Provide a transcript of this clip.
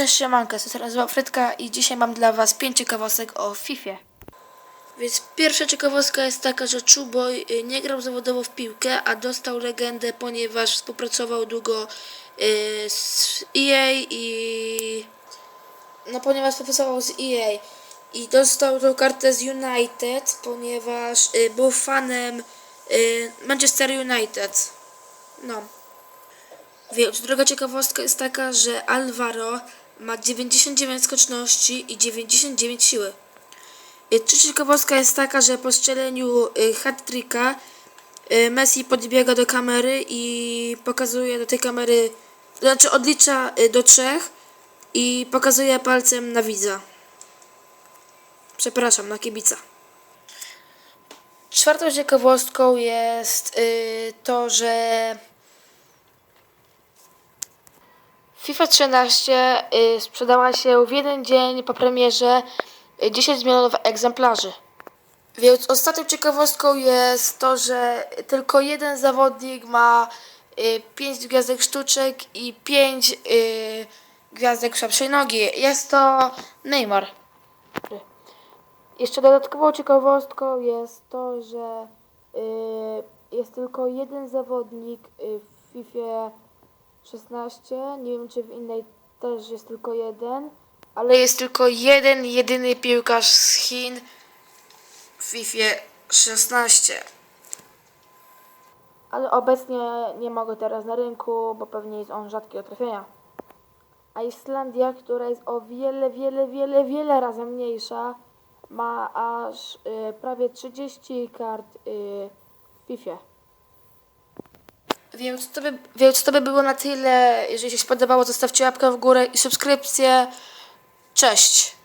Cześć, siemanko, to nazywa Frytka i dzisiaj mam dla was pięć ciekawostek o FIFA. Więc pierwsza ciekawostka jest taka, że Czuboj y, nie grał zawodowo w piłkę, a dostał legendę, ponieważ współpracował długo y, z EA i... No, ponieważ współpracował z EA i dostał tą kartę z United, ponieważ y, był fanem Manchester United. No. Więc druga ciekawostka jest taka, że Alvaro ma 99 skoczności i 99 siły. Trzecia ciekawostka jest taka, że po strzeleniu y, hat-tricka y, Messi podbiega do kamery i pokazuje do tej kamery, znaczy odlicza y, do trzech i pokazuje palcem na widza. Przepraszam, na kibica. Czwartą ciekawostką jest to, że FIFA 13 y, sprzedała się w jeden dzień po premierze y, 10 milionów egzemplarzy. Więc ostatnią ciekawostką jest to, że tylko jeden zawodnik ma 5 gwiazdek sztuczek i 5 gwiazdek słabszej nogi. Jest to Neymar. Jeszcze dodatkową ciekawostką jest to, że y, jest tylko jeden zawodnik y, w FIFA 16. Nie wiem, czy w innej też jest tylko jeden. Ale jest tylko jeden, jedyny piłkarz z Chin w FIFA 16. Ale obecnie nie mogę teraz na rynku, bo pewnie jest on rzadki do trafienia. A Islandia, która jest o wiele, wiele, wiele, wiele razy mniejsza, ma aż y, prawie 30 kart y, w FIFA. Więc to, by, więc to by było na tyle. Jeżeli się spodobało, zostawcie łapkę w górę i subskrypcję. Cześć!